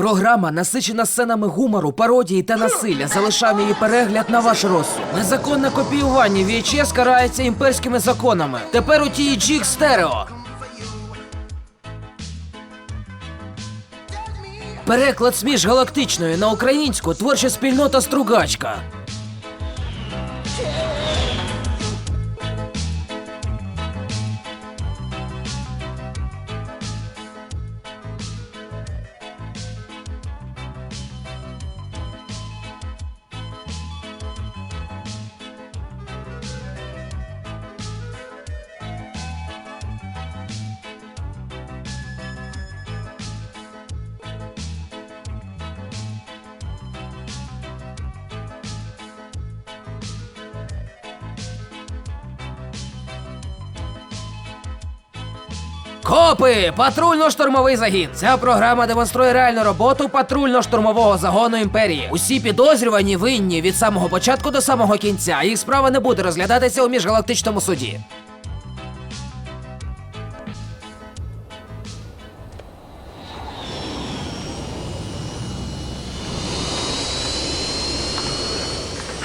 Програма насичена сценами гумору, пародії та насилля. Залишаємо її перегляд на ваш розсуд. Незаконне копіювання VHS карається імперськими законами. Тепер у TG стерео. Переклад з міжгалактичної на українську творча спільнота Стругачка. Копи! Патрульно-штурмовий загін. Ця програма демонструє реальну роботу патрульно-штурмового загону імперії. Усі підозрювані винні від самого початку до самого кінця. Їх справа не буде розглядатися у міжгалактичному суді.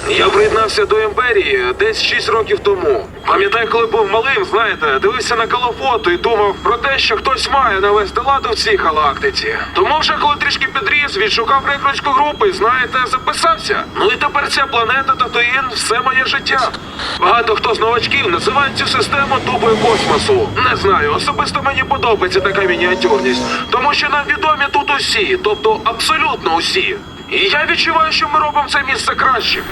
Я приєднався до імперії десь 6 років тому. Пам'ятаю, коли був малим, знаєте, дивився на калофото і думав про те, що хтось має навести ладу в цій галактиці. Тому вже коли трішки підріс, відшукав рекрутську групу і, знаєте, записався. Ну і тепер ця планета Татуїн все моє життя. Багато хто з новачків називає цю систему тубою космосу. Не знаю, особисто мені подобається така мініатюрність, тому що нам відомі тут усі, тобто абсолютно усі. І я відчуваю, що ми робимо це місце кращим.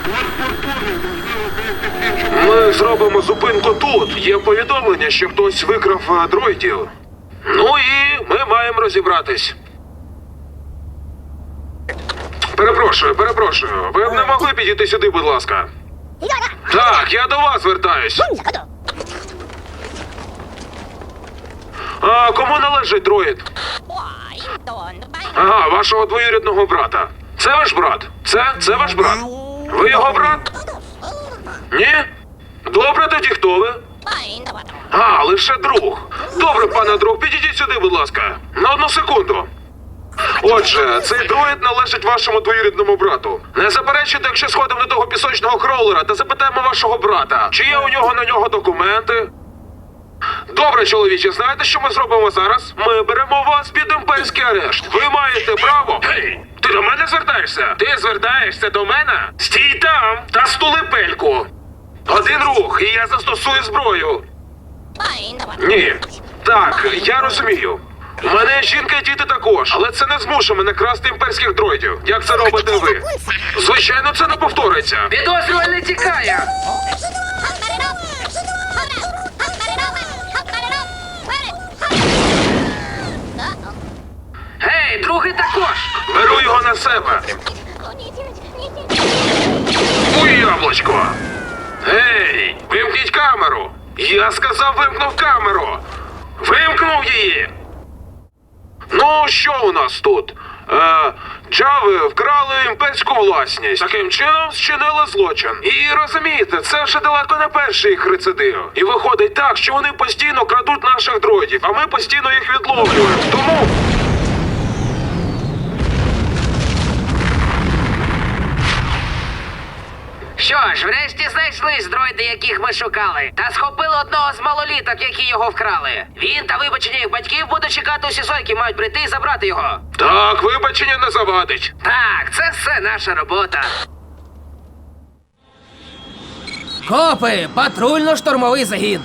Ми зробимо зупинку тут. Є повідомлення, що хтось викрав е, дроїдів. Ну і ми маємо розібратись. Перепрошую, перепрошую. Ви б не могли підійти сюди, будь ласка. Так, я до вас звертаюсь. А кому належить дроїд? Ага, вашого двоюрідного брата. Це ваш брат? Це? Це ваш брат? Ви його брат? Ні? Добре, тоді хто ви? А, лише друг. Добре, пане друг, підійдіть сюди, будь ласка. На одну секунду. Отже, цей дроїд належить вашому двоюрідному брату. Не заперечуйте, якщо сходимо до того пісочного кроулера та запитаємо вашого брата, чи є у нього на нього документи. Добре, чоловіче, знаєте, що ми зробимо зараз? Ми беремо вас під імперський арешт. Ви маєте право. Ти до мене звертаєшся? Ти звертаєшся до мене? Стій там та стули пельку. Один рух, і я застосую зброю. Ні. Так, я розумію. У мене жінка і діти також, але це не змушує мене красти імперських дроїдів. Як це робите ви? Звичайно, це не повториться. Підозрювальний тікає! На себе. У яблучко. Гей, вимкніть камеру. Я сказав, вимкнув камеру. Вимкнув її. Ну, що у нас тут? Е, Джави вкрали імперську власність. Таким чином зчинили злочин. І розумієте, це вже далеко не перший їх рецидив. І виходить так, що вони постійно крадуть наших дроїдів, а ми постійно їх відловлюємо. Тому. Що ж, врешті знайшлись дроїди, яких ми шукали, та схопили одного з малоліток, які його вкрали. Він та вибачення їх батьків буде чекати у зойки, мають прийти і забрати його. Так, вибачення не завадить. Так, це все наша робота. Копи! Патрульно-штурмовий загін.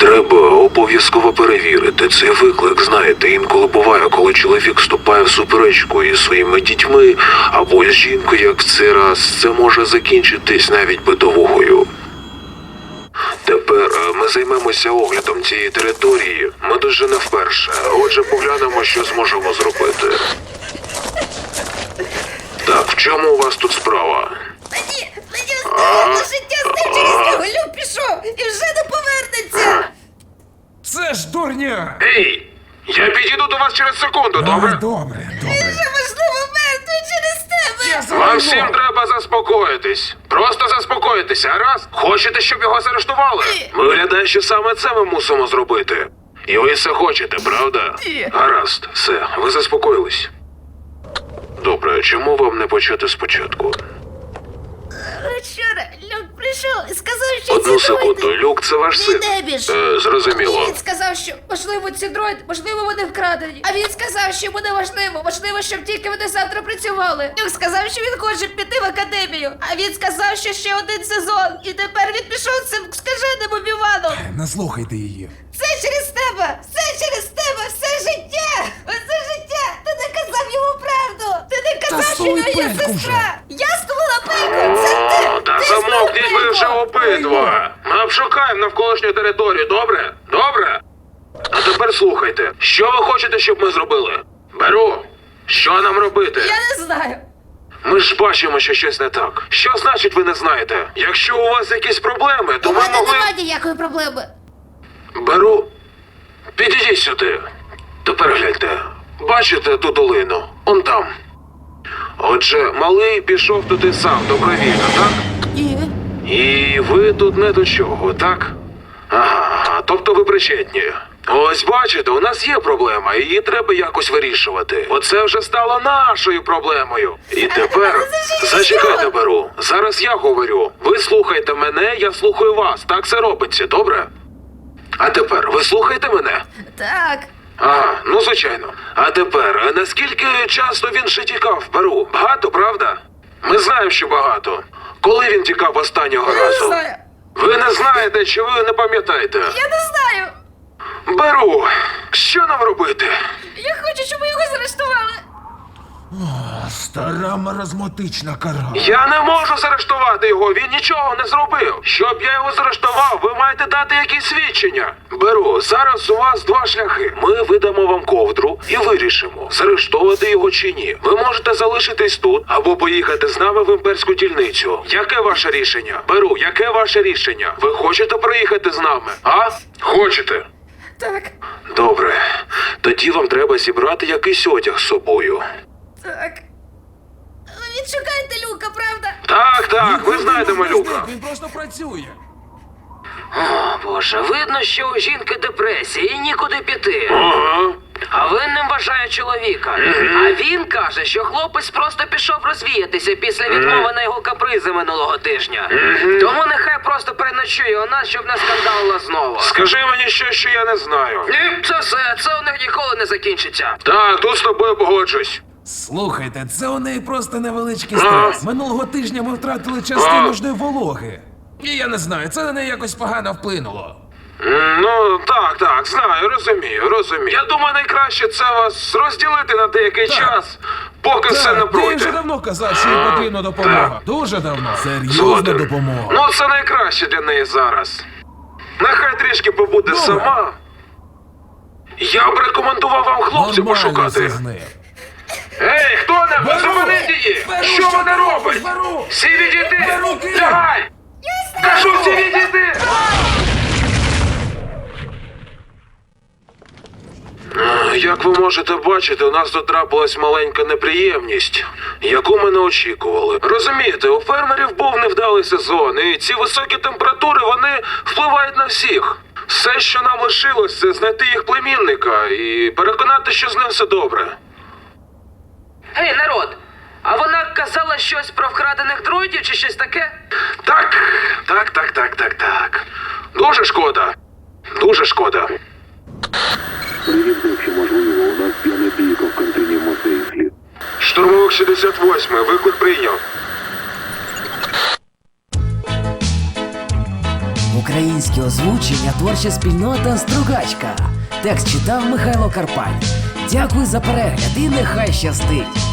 Треба обов'язково перевірити цей виклик. Знаєте, інколи буває, коли чоловік вступає в суперечку із своїми дітьми або з жінкою, як в цей раз, це може закінчитись навіть битовухою. Тепер е, ми займемося оглядом цієї території. Ми дуже не вперше. Отже, поглянемо, що зможемо зробити. Так, в чому у вас тут справа? Добре? Добре, добре. Вже можливо мертвий через тебе. Вам всім треба заспокоїтись. Просто заспокоїтеся, раз. Хочете, щоб його заарештували? Виглядає, ну, що саме це ми мусимо зробити. І ви це хочете, правда? Ні. Гаразд, все, ви заспокоїлись. Добре, чому вам не почати спочатку? Вчора Люк прийшов і сказав, що Одну ці секунду, дроїди люк, це ваш не син. небіж. Е, зрозуміло. Він сказав, що можливо ці дроїди, можливо, вони вкрадені. А він сказав, що буде важливо, важливо, щоб тільки вони завтра працювали. Люк сказав, що він хоче піти в академію. А він сказав, що ще один сезон. І тепер він пішов цим скаженим обіваном. Не слухайте її. Все через тебе! Все через тебе! Все життя! Все життя! Ти не казав йому правду! Ти не казав, що нього є сестра! Я стулила пельку! Це замовкніть ви вже обидва. Ми обшукаємо навколишню територію, добре? Добре? А тепер слухайте, що ви хочете, щоб ми зробили? Беру. Що нам робити? Я не знаю. Ми ж бачимо, що щось не так. Що значить ви не знаєте? Якщо у вас якісь проблеми, то У ми мене могли. немає ніякої проблеми. Беру. Підійдіть сюди. Тепер гляньте. Бачите ту долину? Он там. Отже, малий пішов туди сам добровільно, так? Ні. І ви тут не до чого, так? Ага, тобто ви причетні. Ось бачите, у нас є проблема, і її треба якось вирішувати. Оце вже стало нашою проблемою. І тепер зачекайте, беру. Зараз я говорю. Ви слухайте мене, я слухаю вас. Так це робиться, добре? А тепер ви слухаєте мене? Так. Ага, ну звичайно. А тепер, е, наскільки часто він ще тікав в Перу? Багато, правда? Ми знаємо, що багато. Коли він тікав останнього Я не разу? знаю. Ви не знаєте, чи ви не пам'ятаєте? Я не знаю. Беру. Що нам робити? Я хочу, щоб його заарештували. Стара маразматична кара. Я не можу заарештувати його, він нічого не зробив. Щоб я його заарештував, ви маєте дати якісь свідчення. Беру, зараз у вас два шляхи. Ми видамо вам ковдру і вирішимо, заарештовувати його чи ні. Ви можете залишитись тут або поїхати з нами в імперську дільницю. Яке ваше рішення? Беру, яке ваше рішення? Ви хочете приїхати з нами? А? Хочете? Так, Добре. Тоді вам треба зібрати якийсь одяг з собою. так. Ви відшукаєте люка, правда? Так, так, ви знаєте малюка. Він просто працює. О, Боже, видно, що у жінки депресія і нікуди піти. Ага. А винним вважає чоловіка. А він каже, що хлопець просто пішов розвіятися після відмови на його капризи минулого тижня. Тому нехай просто переночує у нас, щоб не скандалило знову. Скажи мені щось, що я не знаю. Ні, це все, це у них ніколи не закінчиться. Так, тут з тобою погоджусь. Слухайте, це у неї просто невеличкий стрес. Минулого тижня ми втратили частину нужної вологи. І я не знаю, це на неї якось погано вплинуло. Ну, так, так, знаю, розумію, розумію. Я думаю, найкраще це вас розділити на деякий Так. час, поки все не Так, ти вже пройде. давно казав, що їй потрібна допомога. Дуже давно. Серйозна Згоден. допомога. Ну, це найкраще для неї зараз. Нехай трішки побуде Добре. сама. Я б рекомендував вам хлопців Нормально пошукати. все з ним. Ей, хто не Беру! зупинить її? Беру, Що вона робить? Беру! Всі відійти! Лягай! Кажу, всі відійти! Е, Як ви можете бачити, у нас тут трапилась маленька неприємність, яку ми не очікували. Розумієте, у фермерів був невдалий сезон, і ці високі температури вони впливають на всіх. Все, що нам лишилось, це знайти їх племінника і переконати, що з ним все добре. Гей, народ! А вона казала щось про вкрадених дроїдів чи щось таке? Так, так, так, так, так, так. Дуже шкода. Дуже шкода. Перевірте, якщо можливо, у нас п'яна бійка в кантині музею слід. Штурмовик 68, виклик прийняв. Українське озвучення творча спільнота Стругачка. Текст читав Михайло Карпань. Дякую за перегляд і нехай щастить!